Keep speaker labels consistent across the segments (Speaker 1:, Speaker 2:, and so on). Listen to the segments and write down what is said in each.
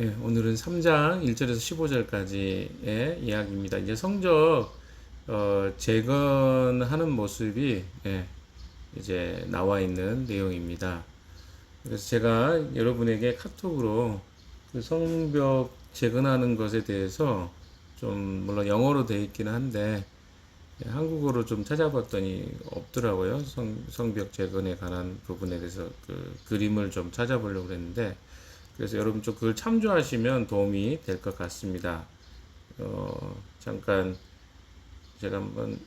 Speaker 1: 예, 오늘은 3장 1절에서 15절까지의 이야기입니다. 이제 성적 어, 재건하는 모습이 예, 이제 나와 있는 내용입니다. 그래서 제가 여러분에게 카톡으로 그 성벽 재건하는 것에 대해서 좀 물론 영어로 되어 있기는 한데 예, 한국어로 좀 찾아봤더니 없더라고요. 성, 성벽 재건에 관한 부분에 대해서 그 그림을 좀 찾아보려고 그랬는데 그래서 여러분 좀 그걸 참조하시면 도움이 될 것 같습니다. 어, 잠깐 제가 한번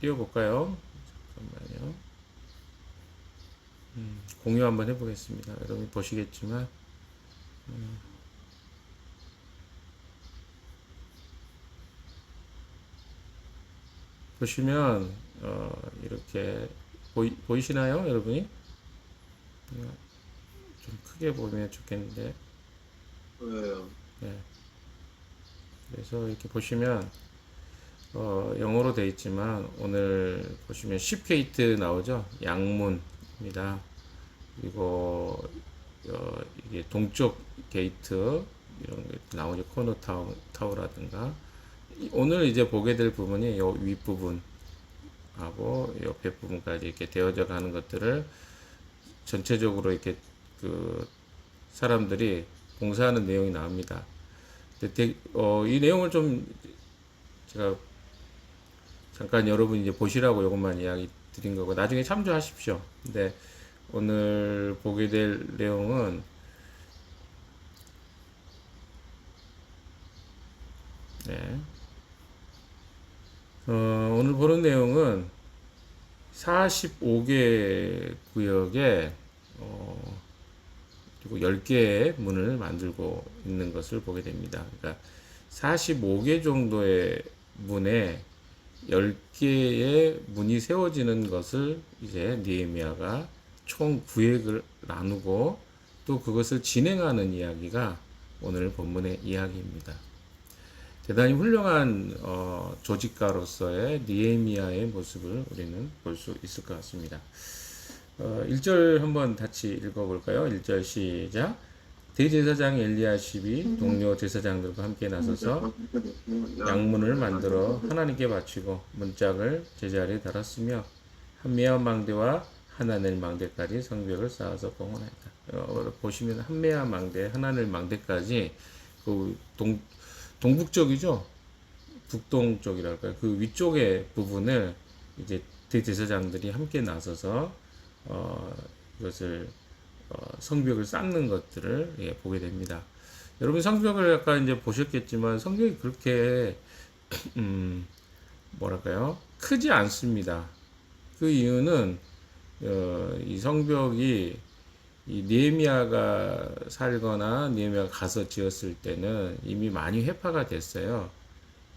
Speaker 1: 띄워볼까요? 잠깐만요. 음, 공유 한번 해보겠습니다. 여러분 보시겠지만 음, 보시면 어, 이렇게 보이, 보이시나요, 여러분이? 음, 좀 크게 보면 좋겠는데.
Speaker 2: 보여요.
Speaker 1: 네. 그래서 이렇게 보시면 어, 영어로 되어 있지만 오늘 보시면 쉽게이트 나오죠? 양문입니다. 그리고 어, 이게 동쪽 게이트 이런 게 나오죠? 코너 타워, 타워라든가 이- 오늘 이제 보게 될 부분이 요 윗부분 하고 옆에 부분까지 이렇게 되어져 가는 것들을 전체적으로 이렇게 그 사람들이 봉사하는 내용이 나옵니다. 근데 대- 어, 이 내용을 좀 제가 잠깐 여러분 이제 보시라고 이것만 이야기 드린 거고 나중에 참조하십시오. 근데 오늘 보게 될 내용은 네. 어, 오늘 보는 내용은 45개 구역에 어, 그리고 10개의 문을 만들고 있는 것을 보게 됩니다. 그러니까 45개 정도의 문에 10개의 문이 세워지는 것을 이제 니에미아가 총 구획을 나누고 또 그것을 진행하는 이야기가 오늘 본문의 이야기입니다. 대단히 훌륭한 어, 조직가로서의 니에미아의 모습을 우리는 볼 수 있을 것 같습니다. 어, 1절 한번 같이 읽어볼까요? 1절 시작. 대제사장 엘리야십이 동료 제사장들과 함께 나서서 양문을 만들어 하나님께 바치고 문짝을 제자리에 달았으며 한메아 망대와 하나넬 망대까지 성벽을 쌓아서 공헌했다. 어, 보시면 한메아 망대, 하나넬 망대까지 그 동, 동북쪽이죠. 북동 쪽이랄까요. 그 위쪽의 부분을 이제 대제사장들이 함께 나서서 어, 이것을 어, 성벽을 쌓는 것들을 예, 보게 됩니다. 여러분 성벽을 아까 이제 보셨겠지만 성벽이 그렇게 음, 뭐랄까요 크지 않습니다. 그 이유는 어, 이 성벽이 이 니에미아가 살거나 니에미아가 가서 지었을 때는 이미 많이 회파가 됐어요.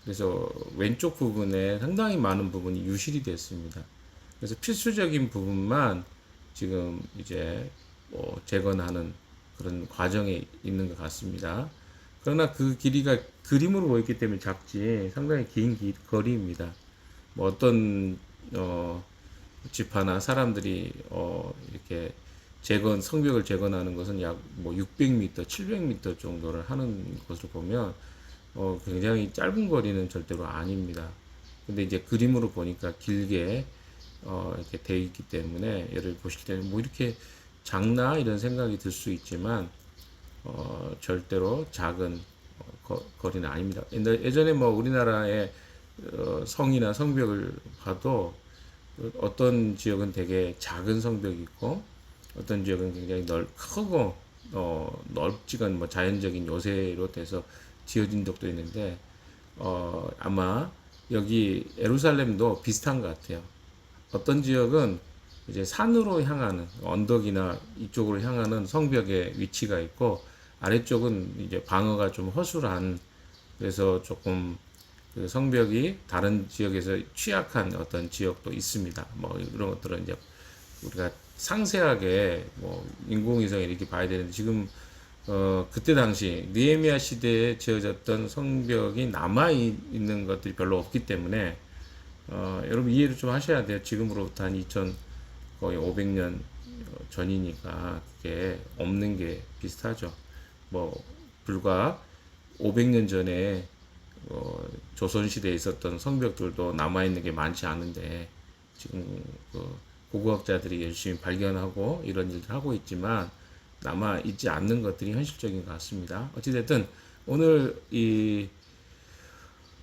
Speaker 1: 그래서 왼쪽 부분에 상당히 많은 부분이 유실이 됐습니다. 그래서 필수적인 부분만 지금 이제 뭐 재건하는 그런 과정에 있는 것 같습니다. 그러나 그 길이가 그림으로 보였기 때문에 작지 상당히 긴 기- 거리입니다. 뭐 어떤 어 지파나 사람들이 어 이렇게 재건 성벽을 재건하는 것은 약 뭐 600m, 700m 정도를 하는 것을 보면 어 굉장히 짧은 거리는 절대로 아닙니다. 근데 이제 그림으로 보니까 길게 어 이렇게 돼 있기 때문에 예를 보실 때는 뭐 이렇게 작나 이런 생각이 들 수 있지만 어 절대로 작은 어, 거, 거리는 아닙니다. 예전에 뭐 우리나라의 어, 성이나 성벽을 봐도 어떤 지역은 되게 작은 성벽이 있고 어떤 지역은 굉장히 넓 크고 어, 않은 뭐 자연적인 요새로 돼서 지어진 적도 있는데 어, 아마 여기 에루살렘도 비슷한 것 같아요. 어떤 지역은 이제 산으로 향하는 언덕이나 이쪽으로 향하는 성벽의 위치가 있고 아래쪽은 이제 방어가 좀 허술한 그래서 조금 그 성벽이 다른 지역에서 취약한 어떤 지역도 있습니다. 뭐 이런 것들은 이제 우리가 상세하게 뭐 인공위성 이렇게 봐야 되는데 지금 어 그때 당시 느헤미야 시대에 지어졌던 성벽이 남아 있는 것들이 별로 없기 때문에 어 여러분 이해를 좀 하셔야 돼요. 지금으로부터 한 2000 거의 500년 전이니까 그게 없는 게 비슷하죠. 뭐 불과 500년 전에 어, 조선시대에 있었던 성벽들도 남아있는 게 많지 않은데 지금 그 고고학자들이 열심히 발견하고 이런 일들 하고 있지만 남아 있지 않는 것들이 현실적인 것 같습니다. 어찌됐든 오늘 이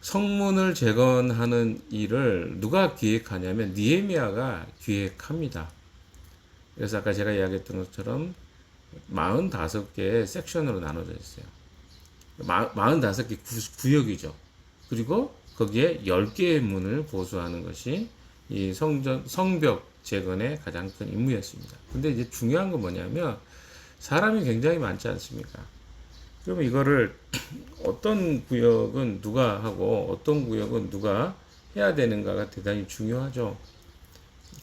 Speaker 1: 성문을 재건하는 일을 누가 기획하냐면 니에미아가 기획합니다. 그래서 아까 제가 이야기했던 것처럼 45개의 섹션으로 나눠져 있어요. 45개 구역이죠. 그리고 거기에 10개의 문을 보수하는 것이 이 성전, 성벽 재건의 가장 큰 임무였습니다. 근데 이제 중요한 건 뭐냐면 사람이 굉장히 많지 않습니까? 그러면 이거를 어떤 구역은 누가 하고 어떤 구역은 누가 해야 되는가가 대단히 중요하죠.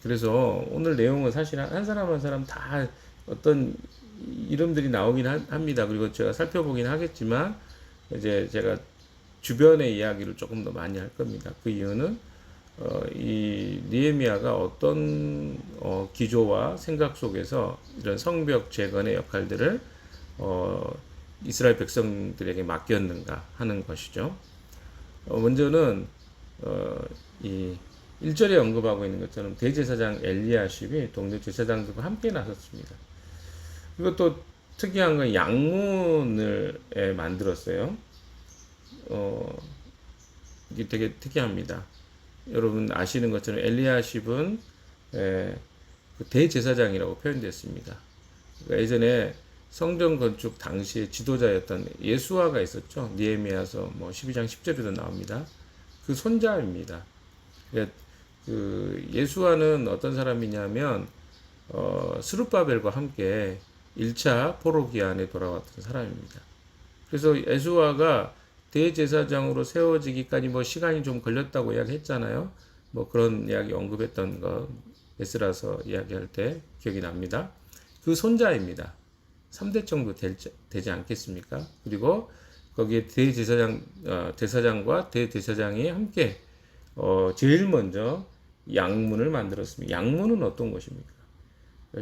Speaker 1: 그래서 오늘 내용은 사실 한 사람 한 사람 다 어떤 이름들이 나오긴 하- 합니다. 그리고 제가 살펴보긴 하겠지만 이제 제가 주변의 이야기를 조금 더 많이 할 겁니다. 그 이유는 어, 이 니에미아가 어떤 어, 기조와 생각 속에서 이런 성벽 재건의 역할들을 어, 이스라엘 백성들에게 맡겼는가 하는 것이죠. 어, 먼저는 어, 이 1절에 언급하고 있는 것처럼 대제사장 엘리야십이 동료 제사장들과 함께 나섰습니다. 이것도 특이한 건 양문을 에 만들었어요. 어, 이게 되게 특이합니다. 여러분 아시는 것처럼 엘리야십은 에, 그 대제사장이라고 표현됐습니다. 그러니까 예전에 성전 건축 당시의 지도자였던 예수아가 있었죠. 니에미아서 뭐 12장 10절에도 나옵니다. 그 손자입니다. 그러니까 그 예수아는 어떤 사람이냐면 어, 스룹바벨과 함께 1차 포로기안에 돌아왔던 사람입니다. 그래서 예수아가 대제사장으로 세워지기까지 뭐 시간이 좀 걸렸다고 이야기했잖아요. 뭐 그런 이야기 언급했던 거 에스라서 이야기할 때 기억이 납니다. 그 손자입니다. 3대 정도 될, 되지 않겠습니까? 그리고 거기에 대제사장, 어, 대사장과 대대사장이 함께 어, 제일 먼저 양문을 만들었습니다. 양문은 어떤 것입니까?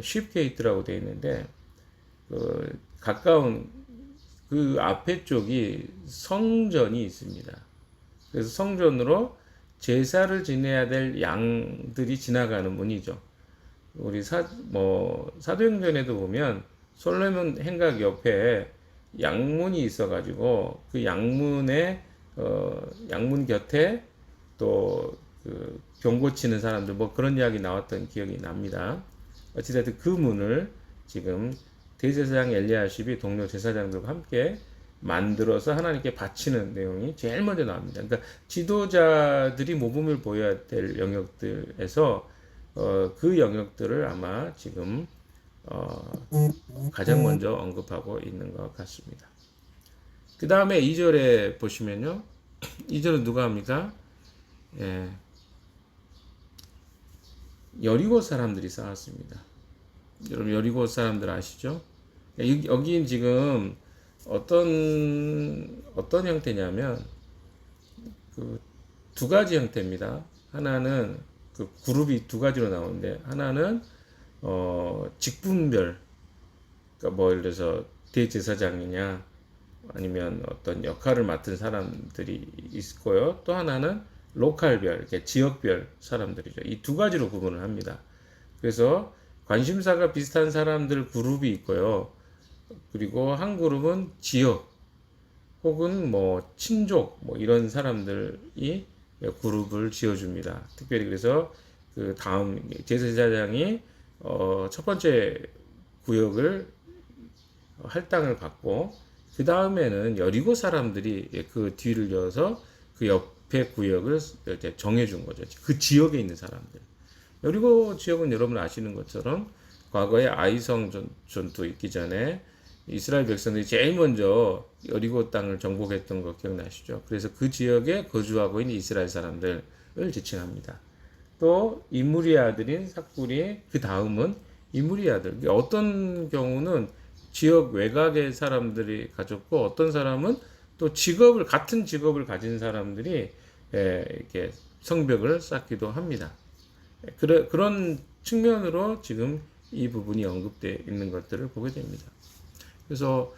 Speaker 1: 쉽게이트라고 되어 있는데 그 가까운 그 앞에 쪽이 성전이 있습니다. 그래서 성전으로 제사를 지내야 될 양들이 지나가는 문이죠. 우리 사, 뭐, 사도행전에도 보면 솔로몬 행각 옆에 양문이 있어가지고 그 양문에, 어, 양문 곁에 또그 병고 치는 사람들 뭐 그런 이야기 나왔던 기억이 납니다. 어찌됐든 그 문을 지금 대제사장 엘리야십이 동료 제사장들과 함께 만들어서 하나님께 바치는 내용이 제일 먼저 나옵니다. 그러니까 지도자들이 모범을 보여야 될 영역들에서 어, 그 영역들을 아마 지금 어, 가장 먼저 언급하고 있는 것 같습니다. 그 다음에 2절에 보시면요. 2절은 누가 합니까? 예. 여리고 사람들이 쌓았습니다. 여러분 여리고 사람들 아시죠? 여기, 지금 어떤 어떤 형태냐면 그 두 가지 형태입니다. 하나는 그 그룹이 두 가지로 나오는데 하나는 어 직분별 그러니까 뭐 예를 들어서 대제사장이냐 아니면 어떤 역할을 맡은 사람들이 있고요. 또 하나는 로컬별, 지역별 사람들이죠. 이 두 가지로 구분을 합니다. 그래서 관심사가 비슷한 사람들 그룹이 있고요. 그리고 한 그룹은 지역 혹은 뭐 친족 뭐 이런 사람들이 그룹을 지어줍니다. 특별히 그래서 그 다음 제사장이 어, 첫 번째 구역을 할당을 받고 그 다음에는 여리고 사람들이 그 뒤를 이어서 그 옆에 구역을 이제 정해준 거죠. 그 지역에 있는 사람들. 여리고 지역은 여러분 아시는 것처럼 과거에 아이성 전, 전투 있기 전에 이스라엘 백성들이 제일 먼저 여리고 땅을 정복했던 거 기억나시죠? 그래서 그 지역에 거주하고 있는 이스라엘 사람들을 지칭합니다. 또 이무리 아들인 삭불이 그 다음은 이무리 아들. 어떤 경우는 지역 외곽의 사람들이 가졌고 어떤 사람은 또 직업을 같은 직업을 가진 사람들이 에, 이렇게 성벽을 쌓기도 합니다. 그래, 그런 측면으로 지금 이 부분이 언급되어 있는 것들을 보게 됩니다. 그래서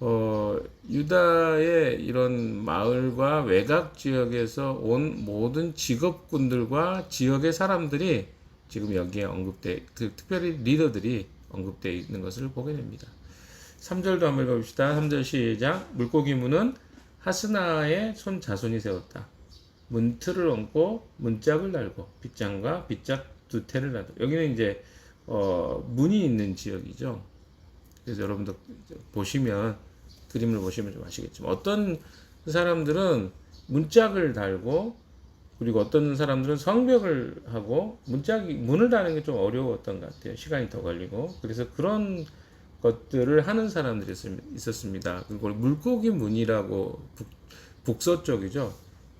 Speaker 1: 어, 유다의 이런 마을과 외곽 지역에서 온 모든 직업군들과 지역의 사람들이 지금 여기에 언급돼, 그 특별히 리더들이 언급되어 있는 것을 보게 됩니다. 3절도 한번 읽어봅시다. 3절 시작. 물고기 문은 하스나의 손 자손이 세웠다. 문틀을 얹고 문짝을 달고 빗장과 빗짝 두 태를 놔도 여기는 이제 어, 문이 있는 지역이죠. 그래서 여러분들 보시면 그림을 보시면 좀 아시겠지만 어떤 사람들은 문짝을 달고 그리고 어떤 사람들은 성벽을 하고 문짝이 문을 다는 게 좀 어려웠던 것 같아요. 시간이 더 걸리고 그래서 그런 것들을 하는 사람들이 있- 있었습니다. 그리고 물고기 문이라고 북, 북서 쪽이죠.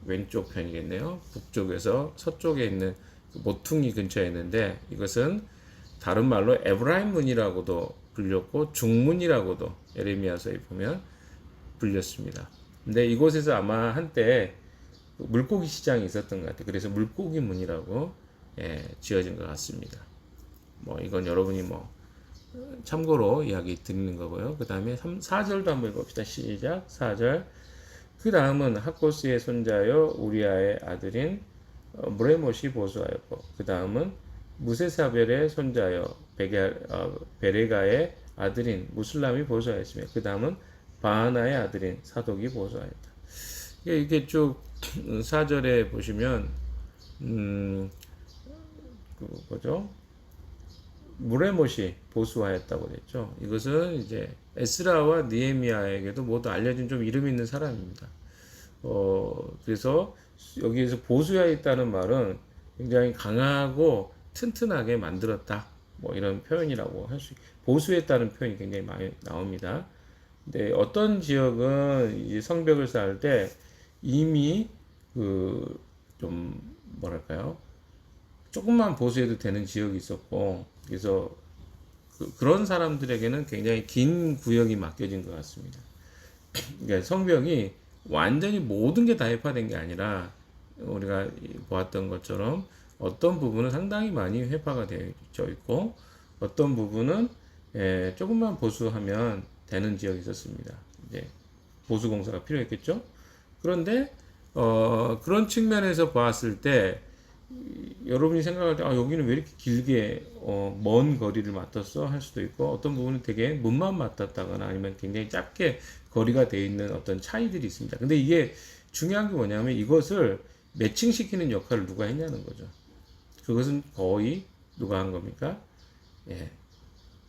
Speaker 1: 왼쪽 편이겠네요. 북쪽에서 서쪽에 있는 그 모퉁이 근처에 있는데 이것은 다른 말로 에브라임 문이라고도 불렸고 중문이라고도 에레미야서에 보면 불렸습니다. 근데 이곳에서 아마 한때 물고기 시장이 있었던 것 같아요. 그래서 물고기 문이라고 예, 지어진 것 같습니다. 뭐 이건 여러분이 뭐 참고로 이야기 드리는 거고요. 그 다음에 4절도 한번 읽어봅시다. 시작. 4절. 그 다음은 학고스의 손자여 우리아의 아들인 어, 무레못이 보수하였고 그 다음은 무세사벨의 손자여 베게, 어, 베레가의 아들인 무슬람이 보수하였으며 그 다음은 바하나의 아들인 사독이 보수하였다. 이게, 이게 쭉 4절에 보시면 음, 그 뭐죠? 무레못이 보수하였다고 됐죠. 이것은 이제 에스라와 니에미아에게도 모두 알려진 좀 이름 있는 사람입니다. 어, 그래서 여기에서 보수하였다는 말은 굉장히 강하고 튼튼하게 만들었다. 뭐 이런 표현이라고 할 수, 보수했다는 표현이 굉장히 많이 나옵니다. 근데 어떤 지역은 이제 성벽을 쌓을 때 이미 그 좀 뭐랄까요? 조금만 보수해도 되는 지역이 있었고 그래서 그, 그런 사람들에게는 굉장히 긴 구역이 맡겨진 것 같습니다. 그러니까 성벽이 완전히 모든 게다 회파된 게 아니라 우리가 보았던 것처럼 어떤 부분은 상당히 많이 회파가 되어 있고 어떤 부분은 예, 조금만 보수하면 되는 지역이 있었습니다. 이제 보수 공사가 필요했겠죠. 그런데 어, 그런 측면에서 보았을 때 여러분이 생각할 때 아, 여기는 왜 이렇게 길게 어, 먼 거리를 맡았어 할 수도 있고 어떤 부분은 되게 문만 맡았다거나 아니면 굉장히 짧게 거리가 돼 있는 어떤 차이들이 있습니다. 근데 이게 중요한 게 뭐냐면 이것을 매칭시키는 역할을 누가 했냐는 거죠. 그것은 거의 누가 한 겁니까? 예.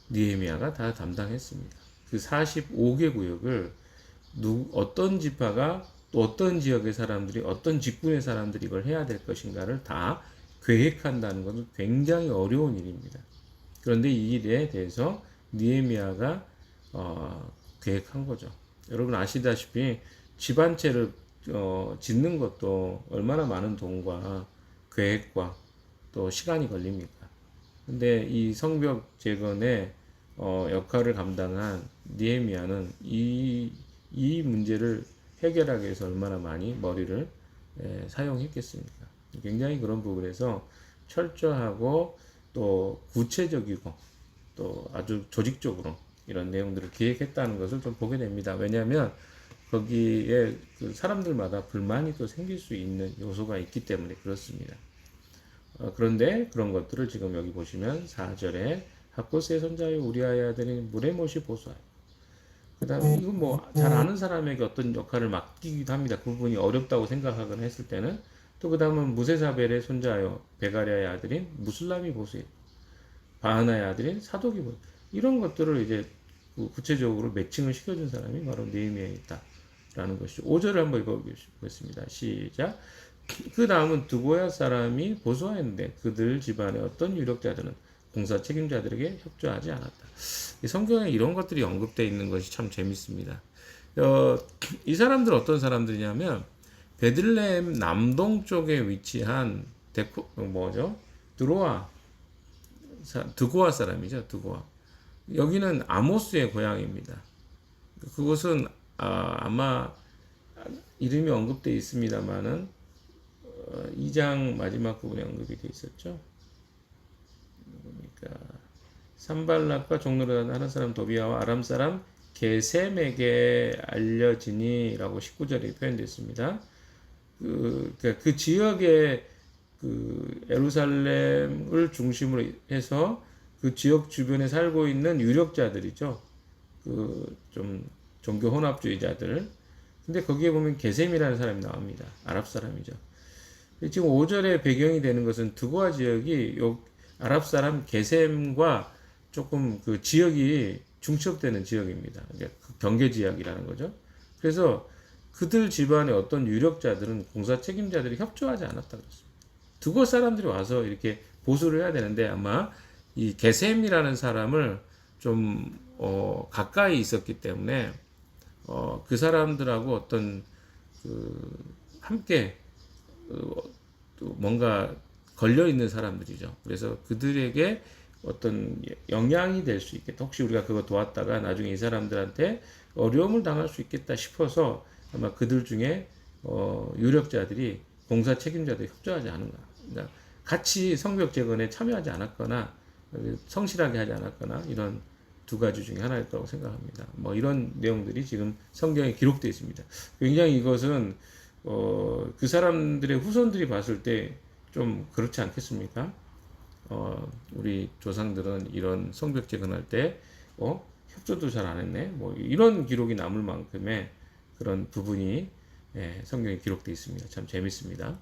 Speaker 1: 니에미아가 다 담당했습니다. 그 45개 구역을 누, 어떤 지파가 또 어떤 지역의 사람들이 어떤 직군의 사람들이 이걸 해야 될 것인가를 다 계획한다는 것은 굉장히 어려운 일입니다. 그런데 이 일에 대해서 니에미아가 어, 계획한 거죠. 여러분 아시다시피 집한 채를 어, 짓는 것도 얼마나 많은 돈과 계획과 또 시간이 걸립니까? 근데 이 성벽 재건의 어, 역할을 감당한 니에미아는 이, 이 문제를 해결하기 위해서 얼마나 많이 머리를 에, 사용했겠습니까? 굉장히 그런 부분에서 철저하고 또 구체적이고 또 아주 조직적으로 이런 내용들을 기획했다는 것을 좀 보게 됩니다. 왜냐하면 거기에 그 사람들마다 불만이 또 생길 수 있는 요소가 있기 때문에 그렇습니다. 어, 그런데 그런 것들을 지금 여기 보시면 4절에 학고스의 손자의 우리아의 아들인 무레못이 보수하여 그 다음에 이건 뭐 잘 아는 사람에게 어떤 역할을 맡기기도 합니다. 그 부분이 어렵다고 생각하거나 했을 때는 또 그 다음은 무세사벨의 손자요 베가리아의 아들인 무슬람이 보수해 바하나의 아들인 사독이 보수 이런 것들을 이제 그 구체적으로 매칭을 시켜준 사람이 바로 네헤미야에 있다라는 것이죠. 5절을 한번 읽어보겠습니다. 시작. 그 다음은 두고야 사람이 보수하였는데 그들 집안의 어떤 유력자들은 공사 책임자들에게 협조하지 않았다. 이 성경에 이런 것들이 언급되어 있는 것이 참 재밌습니다. 어, 이 사람들 어떤 사람들이냐면 베들레헴 남동 쪽에 위치한 데코 뭐죠? 드로아 사, 드고아 사람이죠. 드고아. 여기는 아모스의 고향입니다. 그곳은 아, 아마 이름이 언급되어 있습니다만은 어, 2장 마지막 부분에 언급이 되어 있었죠. 그러니까 산발락과 종로를 하는 사람 도비아와 아람 사람 게셈에게 알려지니라고 19절에 표현되어 있습니다. 그, 그러니까 그 지역의 그 에루살렘을 중심으로 해서 그 지역 주변에 살고 있는 유력자들이죠. 그 좀 종교 혼합주의자들. 근데 거기에 보면 게셈이라는 사람이 나옵니다. 아랍 사람이죠. 지금 5절의 배경이 되는 것은 두고아 지역이 요 아랍 사람 게셈과 조금 그 지역이 중첩되는 지역입니다. 그 경계 지역이라는 거죠. 그래서 그들 집안의 어떤 유력자들은 공사 책임자들이 협조하지 않았다 그랬습니다. 두고 사람들이 와서 이렇게 보수를 해야 되는데 아마 이 게셈이라는 사람을 좀 어, 가까이 있었기 때문에 어, 그 사람들하고 어떤 그 함께 뭔가 걸려 있는 사람들이죠. 그래서 그들에게 어떤 영향이 될 수 있겠다. 혹시 우리가 그거 도왔다가 나중에 이 사람들한테 어려움을 당할 수 있겠다 싶어서 아마 그들 중에 어, 유력자들이 공사 책임자들이 협조하지 않은가. 그러니까 같이 성벽 재건에 참여하지 않았거나 성실하게 하지 않았거나 이런 두 가지 중에 하나일 거라고 생각합니다. 뭐 이런 내용들이 지금 성경에 기록되어 있습니다. 굉장히 이것은 어, 그 사람들의 후손들이 봤을 때 좀 그렇지 않겠습니까? 어, 우리 조상들은 이런 성벽 재건할 때 어, 협조도 잘 안 했네. 뭐 이런 기록이 남을 만큼의 그런 부분이 예, 성경에 기록되어 있습니다. 참 재밌습니다.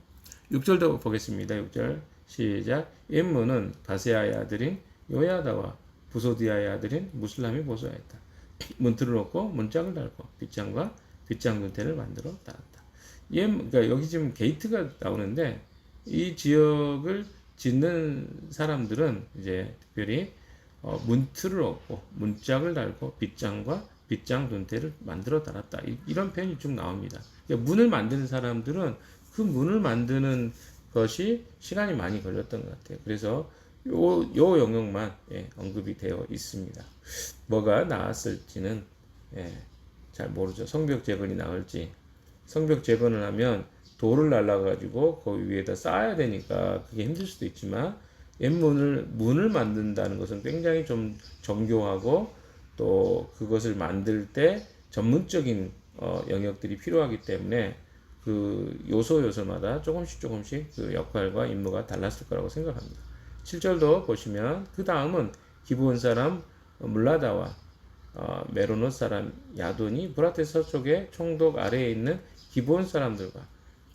Speaker 1: 6절도 보겠습니다. 6절 시작. 임무는 바세아의 아들인 요야다와 부소디아의 아들인 무슬람이 보소하였다. 문틀을 놓고 문짝을 달고 빗장과 빗장 눈대를 만들어 달았다. 예, 그러니까 여기 지금 게이트가 나오는데 이 지역을 짓는 사람들은 이제 특별히 어, 문틀을 얻고 문짝을 달고 빗장과 빗장 눈대를 만들어 달았다. 이, 이런 표현이 쭉 나옵니다. 그러니까 문을 만드는 사람들은 그 문을 만드는 것이 시간이 많이 걸렸던 것 같아요. 그래서 요, 요 영역만 예, 언급이 되어 있습니다. 뭐가 나왔을지는 예, 잘 모르죠. 성벽 재건이 나올지. 성벽 재건을 하면 돌을 날라가지고 거기 위에다 쌓아야 되니까 그게 힘들 수도 있지만 옛문을 문을 만든다는 것은 굉장히 좀 정교하고 또 그것을 만들 때 전문적인 어, 영역들이 필요하기 때문에 그 요소 요소마다 조금씩 조금씩 그 역할과 임무가 달랐을 거라고 생각합니다. 7절도 보시면 그 다음은 기브온 사람 물라다와 어, 메로노 사람 야돈이 브라테 서쪽의 총독 아래에 있는 기브온 사람들과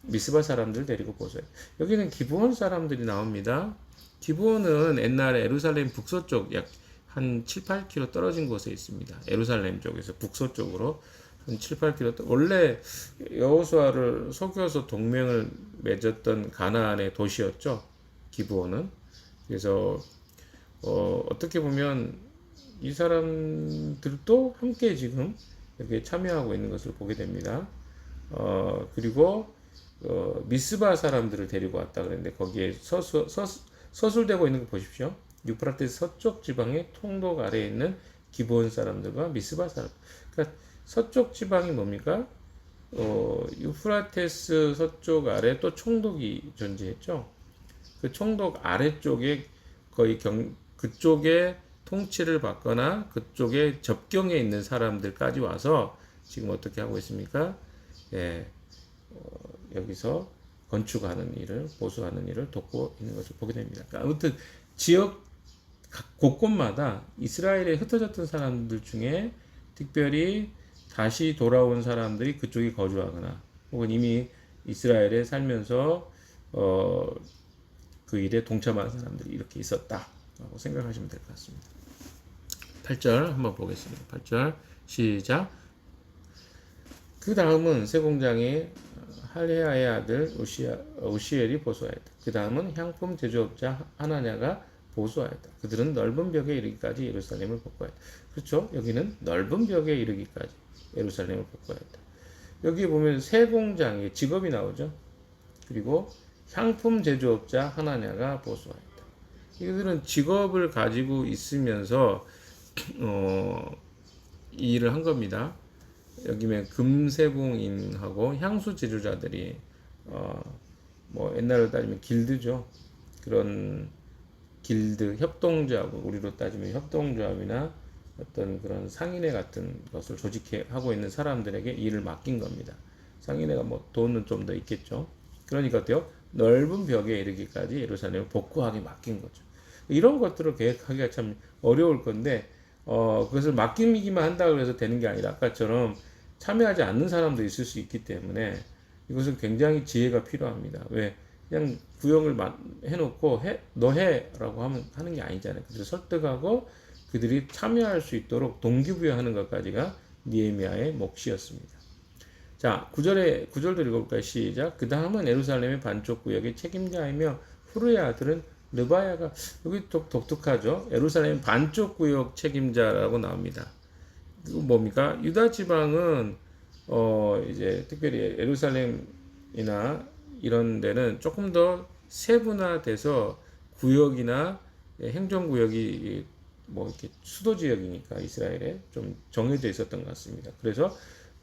Speaker 1: 미스바 사람들 데리고 보세요. 여기는 기브온 사람들이 나옵니다. 기브온은 옛날에 에루살렘 북서쪽 약 한 7, 8km 떨어진 곳에 있습니다. 에루살렘 쪽에서 북서쪽으로 한 7, 8km 떨- 원래 여호수아를 속여서 동맹을 맺었던 가나안의 도시였죠. 기브온은. 그래서 어, 어떻게 보면 이 사람들도 함께 지금 이렇게 참여하고 있는 것을 보게 됩니다. 어, 그리고 어, 미스바 사람들을 데리고 왔다 그랬는데 거기에 서수, 서, 서술되고 있는 거 보십시오. 유프라테스 서쪽 지방의 통독 아래에 있는 기본 사람들과 미스바 사람. 그러니까 서쪽 지방이 뭡니까? 어, 유프라테스 서쪽 아래 또 총독이 존재했죠. 그 총독 아래쪽에 거의 경, 그쪽에 통치를 받거나 그쪽에 접경에 있는 사람들까지 와서 지금 어떻게 하고 있습니까? 예, 어, 여기서 건축하는 일을 보수하는 일을 돕고 있는 것을 보게 됩니다. 그러니까 아무튼 지역 각 곳곳마다 이스라엘에 흩어졌던 사람들 중에 특별히 다시 돌아온 사람들이 그쪽에 거주하거나 혹은 이미 이스라엘에 살면서 어, 그 일에 동참한 사람들이 이렇게 있었다라고 생각하시면 될 것 같습니다. 8절 한번 보겠습니다. 8절 시작. 그 다음은 세공장의 할레아의 아들 우시엘이 보수하였다. 그 다음은 향품 제조업자 하나냐가 보수하였다. 그들은 넓은 벽에 이르기까지 예루살렘을 복구하였다. 그렇죠? 여기는 넓은 벽에 이르기까지 예루살렘을 복구하였다. 여기 보면 세공장의 직업이 나오죠. 그리고 향품 제조업자 하나냐가 보수하였다. 이들은 직업을 가지고 있으면서 어, 이 일을 한 겁니다. 여기면 금세공인하고 향수 지주자들이 어, 뭐 옛날로 따지면 길드죠. 그런 길드 협동조합 우리로 따지면 협동조합이나 어떤 그런 상인회 같은 것을 조직해 하고 있는 사람들에게 일을 맡긴 겁니다. 상인회가 뭐 돈은 좀 더 있겠죠. 그러니까 어때요? 넓은 벽에 이르기까지 예루살렘을 복구하게 맡긴 거죠. 이런 것들을 계획하기가 참 어려울 건데 어, 그것을 맡기기만 한다고 해서 되는 게 아니라 아까처럼 참여하지 않는 사람도 있을 수 있기 때문에 이것은 굉장히 지혜가 필요합니다. 왜? 그냥 구역을 마- 해놓고 해, 너 해라고 하면 하는 게 아니잖아요. 그래서 설득하고 그들이 참여할 수 있도록 동기부여하는 것까지가 니에미아의 몫이었습니다. 자, 구절에 구절도 읽어볼까요? 시작. 그 다음은 예루살렘의 반쪽 구역의 책임자이며 후르의 아들은 르바야가 여기 독, 독특하죠. 예루살렘 반쪽 구역 책임자라고 나옵니다. 그 뭡니까? 유다 지방은 어 이제 특별히 예루살렘이나 이런 데는 조금 더 세분화돼서 구역이나 행정 구역이 뭐 이렇게 수도 지역이니까 이스라엘에 좀 정해져 있었던 것 같습니다. 그래서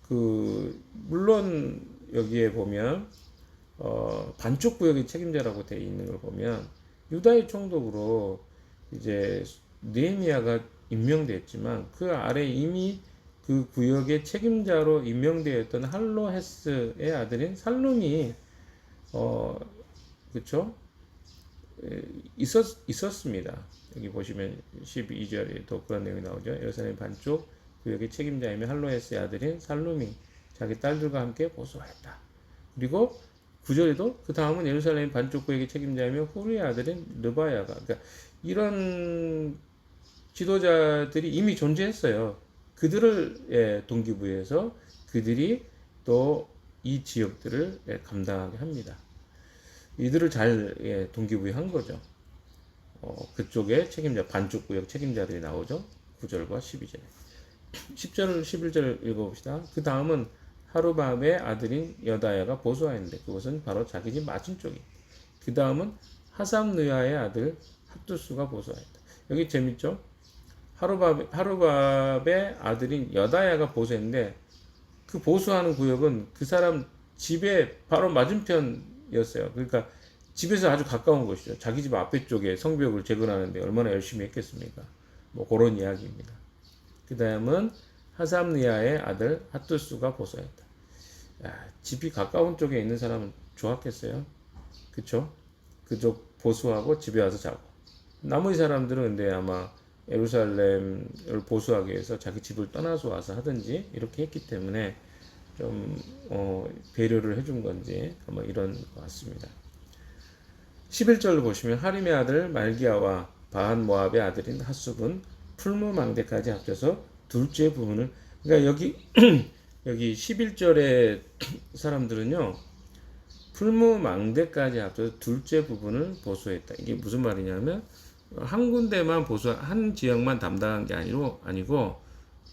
Speaker 1: 그 물론 여기에 보면 어 반쪽 구역의 책임자라고 돼 있는 걸 보면 유다의 총독으로 이제 느헤미야가 임명됐지만 그 아래 이미 그 구역의 책임자로 임명되었던 할로헤스의 아들인 살룸이 어 그쵸 에, 있었 있었습니다. 여기 보시면 12절에도 그런 내용이 나오죠. 예루살렘 반쪽 구역의 책임자이며 할로헤스의 아들인 살룸이 자기 딸들과 함께 보수하였다. 그리고 구절에도 그 다음은 예루살렘 반쪽 구역의 책임자이며 후리의 아들인 르바야가 그러니까 이런 지도자들이 이미 존재했어요. 그들을 예, 동기부여해서 그들이 또 이 지역들을 예, 감당하게 합니다. 이들을 잘 예, 동기부여한 거죠. 어, 그쪽에 책임자 반쪽 구역 책임자들이 나오죠. 9절과 12절에. 10절, 11절 읽어봅시다. 그 다음은 하루밤의 아들인 여다야가 보수하였는데 그것은 바로 자기 집 맞은 쪽이. 그 다음은 하삼느야의 아들 핫두스가 보수하였다. 여기 재밌죠? 하루밤, 하루밤의 아들인 여다야가 보수했는데 그 보수하는 구역은 그 사람 집에 바로 맞은편이었어요. 그러니까 집에서 아주 가까운 곳이죠. 자기 집 앞에 쪽에 성벽을 재건하는데 얼마나 열심히 했겠습니까? 뭐 그런 이야기입니다. 그 다음은 하삼니아의 아들 핫두스가 보수했다. 야, 집이 가까운 쪽에 있는 사람은 좋았겠어요. 그쵸? 그쪽 보수하고 집에 와서 자고. 나머지 사람들은 근데 아마 예루살렘을 보수하기 위해서 자기 집을 떠나서 와서 하든지 이렇게 했기 때문에 좀 어, 배려를 해준 건지 아마 이런 것 같습니다. 11절을 보시면 하림의 아들 말기야와 바한 모압의 아들인 핫숲은 풀무 망대까지 합쳐서 둘째 부분을 그러니까 여기 여기 11절의 사람들은요 풀무 망대까지 합쳐서 둘째 부분을 보수했다. 이게 무슨 말이냐면 한 군데만 보수 한 지역만 담당한 게 아니고 아니고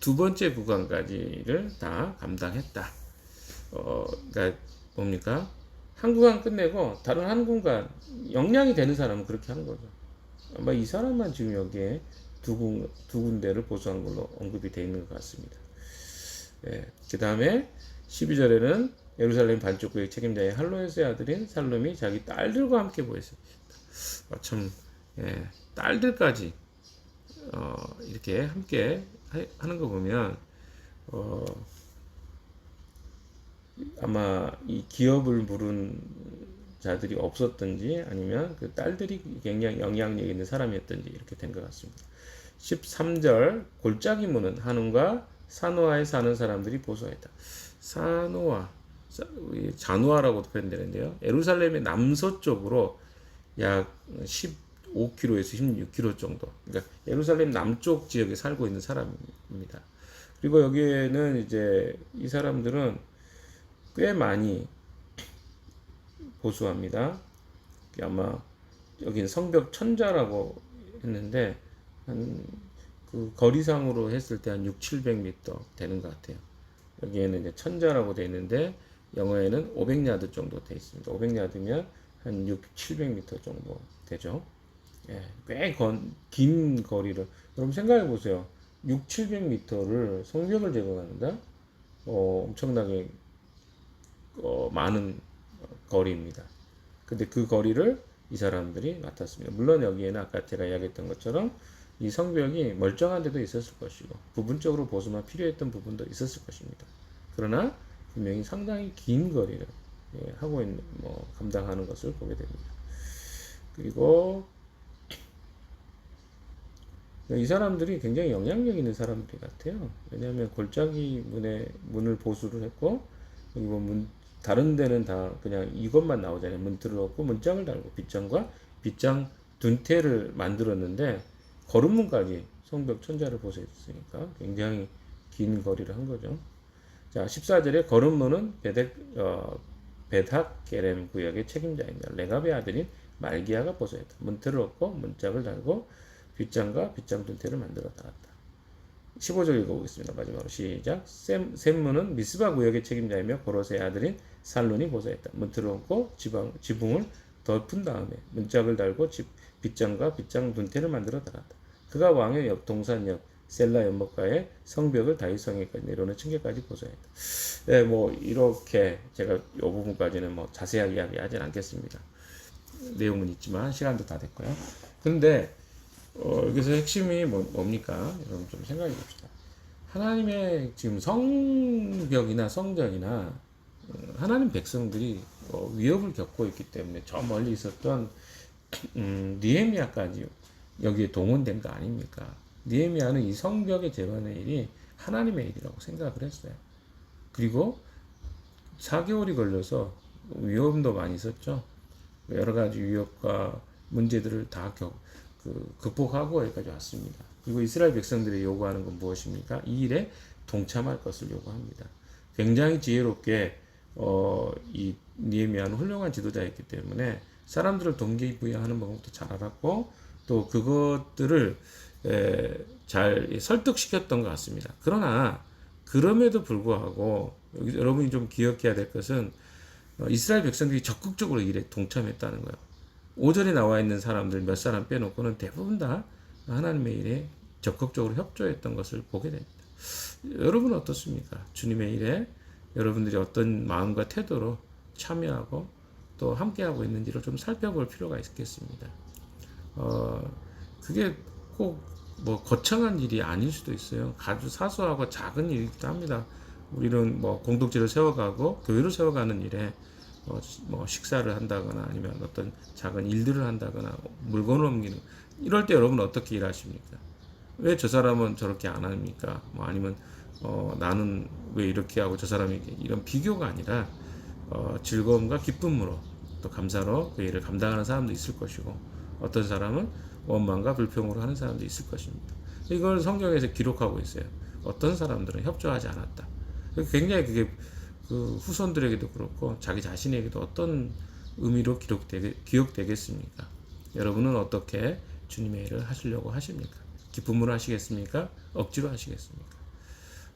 Speaker 1: 두 번째 구간까지를 다 감당했다. 어, 그러니까 뭡니까? 한 구간 끝내고 다른 한 구간 역량이 되는 사람은 그렇게 한 거죠. 아마 이 사람만 지금 여기에 두, 군, 두 군데를 보수한 걸로 언급이 돼 있는 것 같습니다. 예, 그 다음에 12절에는 예루살렘 반쪽 구역 책임자의 할로에스의 아들인 살룸이 자기 딸들과 함께 보였습니다. 아, 참 예, 딸들까지 어, 이렇게 함께 하, 하는 거 보면 어, 아마 이 기업을 부른 자들이 없었던지 아니면 그 딸들이 굉장히 영향력 있는 사람이었던지 이렇게 된 것 같습니다. 13절 골짜기 문은 한움과 사노아에 사는 사람들이 보수하였다. 이 자누아라고도 표현되는데요. 예루살렘의 남서쪽으로 약 15km에서 16km 정도. 그러니까 예루살렘 남쪽 지역에 살고 있는 사람입니다. 그리고 여기에는 이제 이 사람들은 꽤 많이 보수합니다. 아마 여기는 성벽 천자라고 했는데 한 그 거리상으로 했을 때 한 6, 700m 되는 것 같아요. 여기에는 이제 천자라고 돼 있는데 영어에는 500야드 정도 돼 있습니다. 500야드면 한 6, 700m 정도 되죠. 예, 꽤긴 거리를 여러분 생각해 보세요. 6, 700m를 성벽을 제거한다. 어, 엄청나게 어, 많은 거리입니다. 근데 그 거리를 이 사람들이 맡았습니다. 물론 여기에는 아까 제가 이야기했던 것처럼 이 성벽이 멀쩡한 데도 있었을 것이고 부분적으로 보수만 필요했던 부분도 있었을 것입니다. 그러나 분명히 상당히 긴 거리를 예, 하고 있는 뭐 감당하는 것을 보게 됩니다. 그리고 이 사람들이 굉장히 영향력 있는 사람들 같아요. 왜냐하면 골짜기 문에 문을 보수를 했고 여기 보면 다른 데는 다 그냥 이것만 나오잖아요. 문틀을 얻고 문짝을 달고 빗장과 빗장 둔태를 만들었는데 거름문까지 성벽 천자를 보수했으니까 굉장히 긴 거리를 한 거죠. 자, 14절에 거름문은 베덱, 어, 베닥 게렘 구역의 책임자입니다. 레갑의 아들인 말기야가 보수했다. 문틀을 얻고 문짝을 달고 빗장과 빗장 둔태를 만들어 나갔다. 15절 읽어보겠습니다. 마지막으로 시작. 셈, 셈문은 미스바 구역의 책임자이며 고로스의 아들인 살론이 보수했다. 문틀을 얹고 지방, 지붕을 덮은 다음에 문짝을 달고 집, 빗장과 빗장 둔태를 만들어 나갔다. 그가 왕의 옆 동산 옆 셀라 연못가에 성벽을 다윗성에까지 내려오는 층계까지 보수했다. 네, 뭐 이렇게 제가 이 부분까지는 뭐 자세하게 이야기하진 않겠습니다. 내용은 있지만 시간도 다 됐고요. 그런데 어, 여기서 핵심이 뭐, 뭡니까? 여러분 좀 생각해 봅시다. 하나님의 지금 성벽이나 성전이나 어, 하나님 백성들이 어, 위협을 겪고 있기 때문에 저 멀리 있었던 음, 니에미아까지 여기에 동원된 거 아닙니까? 니에미아는 이 성벽의 재건의 일이 하나님의 일이라고 생각을 했어요. 그리고 4개월이 걸려서 위험도 많이 있었죠. 여러 가지 위협과 문제들을 다 겪, 그, 극복하고 여기까지 왔습니다. 그리고 이스라엘 백성들이 요구하는 건 무엇입니까? 이 일에 동참할 것을 요구합니다. 굉장히 지혜롭게 어, 이 니에미아는 훌륭한 지도자였기 때문에 사람들을 동기부여하는 방법도 잘 알았고 또 그것들을 에, 잘 설득시켰던 것 같습니다. 그러나 그럼에도 불구하고 여러분이 좀 기억해야 될 것은 어, 이스라엘 백성들이 적극적으로 일에 동참했다는 거예요. 5절에 나와 있는 사람들 몇 사람 빼놓고는 대부분 다 하나님의 일에 적극적으로 협조했던 것을 보게 됩니다. 여러분은 어떻습니까? 주님의 일에 여러분들이 어떤 마음과 태도로 참여하고 또 함께하고 있는지를 좀 살펴볼 필요가 있겠습니다. 어, 그게 꼭 뭐 거창한 일이 아닐 수도 있어요. 아주 사소하고 작은 일이기도 합니다. 우리는 뭐 공동체를 세워가고 교회를 세워가는 일에 뭐, 뭐 식사를 한다거나 아니면 어떤 작은 일들을 한다거나 물건을 옮기는 이럴 때 여러분 어떻게 일하십니까? 왜 저 사람은 저렇게 안 합니까? 뭐 아니면 어, 나는 왜 이렇게 하고 저 사람이 이런 비교가 아니라 어, 즐거움과 기쁨으로 또 감사로 그 일을 감당하는 사람도 있을 것이고 어떤 사람은 원망과 불평으로 하는 사람도 있을 것입니다. 이걸 성경에서 기록하고 있어요. 어떤 사람들은 협조하지 않았다. 굉장히 그게 그 후손들에게도 그렇고 자기 자신에게도 어떤 의미로 기록되게 기억되겠습니까? 여러분은 어떻게 주님의 일을 하시려고 하십니까? 기쁨으로 하시겠습니까? 억지로 하시겠습니까?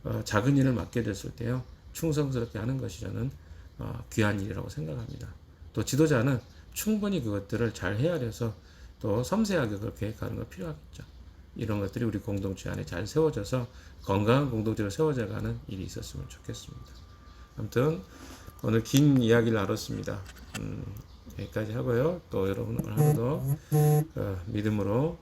Speaker 1: 어, 작은 일을 맡게 됐을 때요 충성스럽게 하는 것이 저는 어, 귀한 일이라고 생각합니다. 또 지도자는 충분히 그것들을 잘 헤아려서 또 섬세하게 그걸 계획하는 거 필요하겠죠. 이런 것들이 우리 공동체 안에 잘 세워져서 건강한 공동체로 세워져가는 일이 있었으면 좋겠습니다. 아무튼 오늘 긴 이야기를 나눴습니다. 음, 여기까지 하고요. 또 여러분 오늘 하루도 어, 믿음으로